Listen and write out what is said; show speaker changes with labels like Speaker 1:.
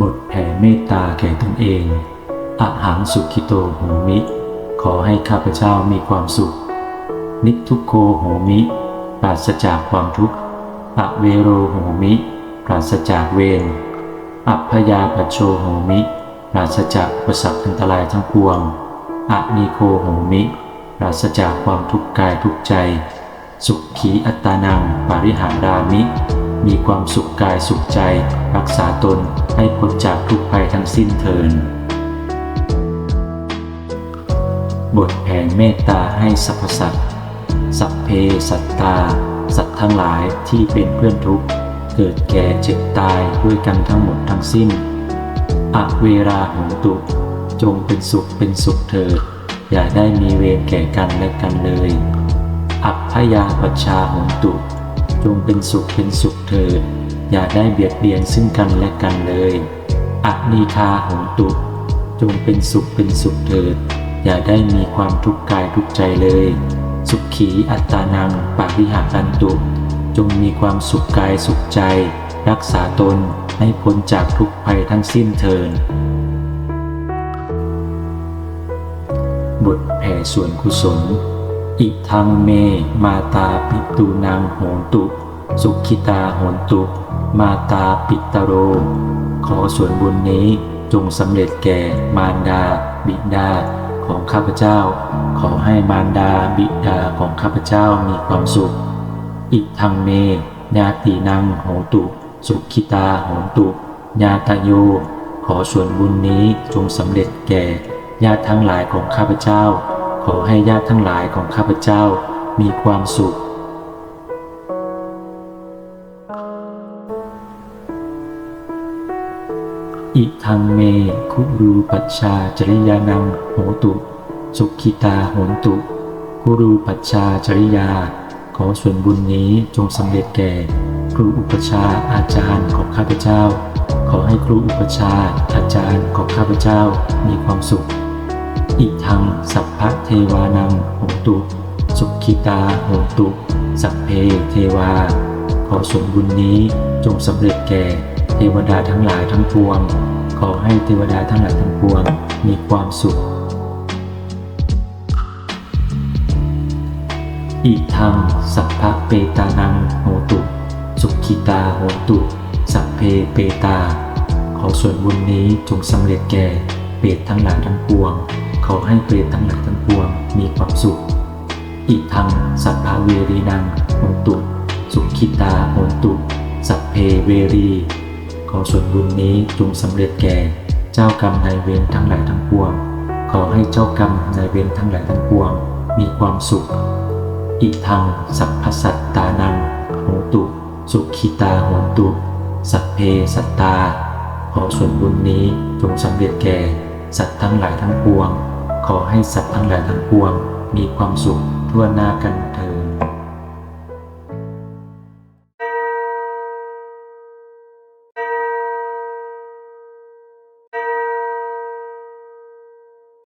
Speaker 1: บทแผ่เมตตาแก่ตนเองอะหังสุขิโตโหมิ ขอให้ข้าพเจ้ามีความสุข นิทุกโคโหมิปราศจากความทุกข์อะเวโรโหมิปราศจากเวรอัพยาปโชโหมิปราศจากอุปสรรคอันตรายทั้งปวงอะมีโคโหมิปราศจากความทุกข์กายทุกใจ สุขีอัตตานังปาริหารามิ มีความสุขกายสุขใจ รักษาตนให้พ้นจากทุกภัยทั้งสิ้นเทิน บทแผ่เมตตาให้สรรพสัตว์ สัพเพสัตตา สัตว์ทั้งหลายที่เป็นเพื่อนทุกข์ เกิดแก่เจ็บตายด้วยกันทั้งหมดทั้งสิ้นอเวราหงตุ จงเป็นสุขเป็นสุขเถิด อย่าได้มีเวรแก่กันและกันเลย อัพพยาปชาหงตุ จงเป็นสุขเป็นสุขเถิด อย่าได้เบียดเบียนซึ่งกันและกันเลยอะนีคาหงตุจงเป็นสุขเป็นสุขเถิด อย่าได้มีความทุกข์กายทุกใจเลย สุขขีอัตานังปาริหารันตุ จงมีความสุขกายสุขใจ รักษาตนให้พ้นจากทุกภัยทั้งสิ้นเทินบทแผ่ส่วนกุศล อิทังเม มาตาปิตูนางโหนตุ สุขิตาโหนตุ มาตาปิตโร ขอส่วนบุญนี้จงสำเร็จแก่มารดา บิดาของข้าพเจ้า ขอให้มารดาบิดาของข้าพเจ้ามีความสุข อิทังเมญาตินังโหตุ สุขิตาโหตุ ญาตโย ขอส่วนบุญนี้จงสำเร็จแก่ญาติทั้งหลายของข้าพเจ้า ขอให้ญาติทั้งหลายของข้าพเจ้ามีความสุข อิทังเม คุรูปัชชาจริยานังโหตุ สุขิตาโหนตุ คุรูปัชชาจริยา ขอส่วนบุญนี้จงสำเร็จแก่ ครูอุปชาอาจารย์ของข้าพเจ้า ขอให้ครูอุปชาอาจารย์ของข้าพเจ้ามีความสุข อิทังสัพพะเทวานังโหตุ สุขิตาโหตุ สัพเพเทวา ขอส่วนบุญนี้จงสำเร็จแก่ เทวดาทั้งหลายทั้งปวง ขอให้เทวดาทั้งหลายทั้งปวงมีความสุข อิทังสัพพะเปตานังโหตุ สุขิตาโหตุ สัพเพเปตา ขอส่วนบุญนี้จงสำเร็จแก่เปรตทั้งหลายทั้งปวง ขอให้เปรตทั้งหลายทั้งปวงมีความสุข อิทังสัพพะเวรีนังโหตุ สุขิตาโหตุ สัพเพเวรี ขอส่วนบุญนี้จงสำเร็จแก่ เจ้ากรรมนายเวรทั้งหลายทั้งปวง ขอให้เจ้ากรรมนายเวรทั้งหลายทั้งปวง มีความสุข อิทังสัพพสัตตานังโหตุ สุขิตาโหตุ สัพเพสัตตา ขอส่วนบุญนี้จงสำเร็จแก่ สัตว์ทั้งหลายทั้งปวง ขอให้สัตว์ทั้งหลายทั้งปวง มีความสุขทั่วหน้ากันเถอ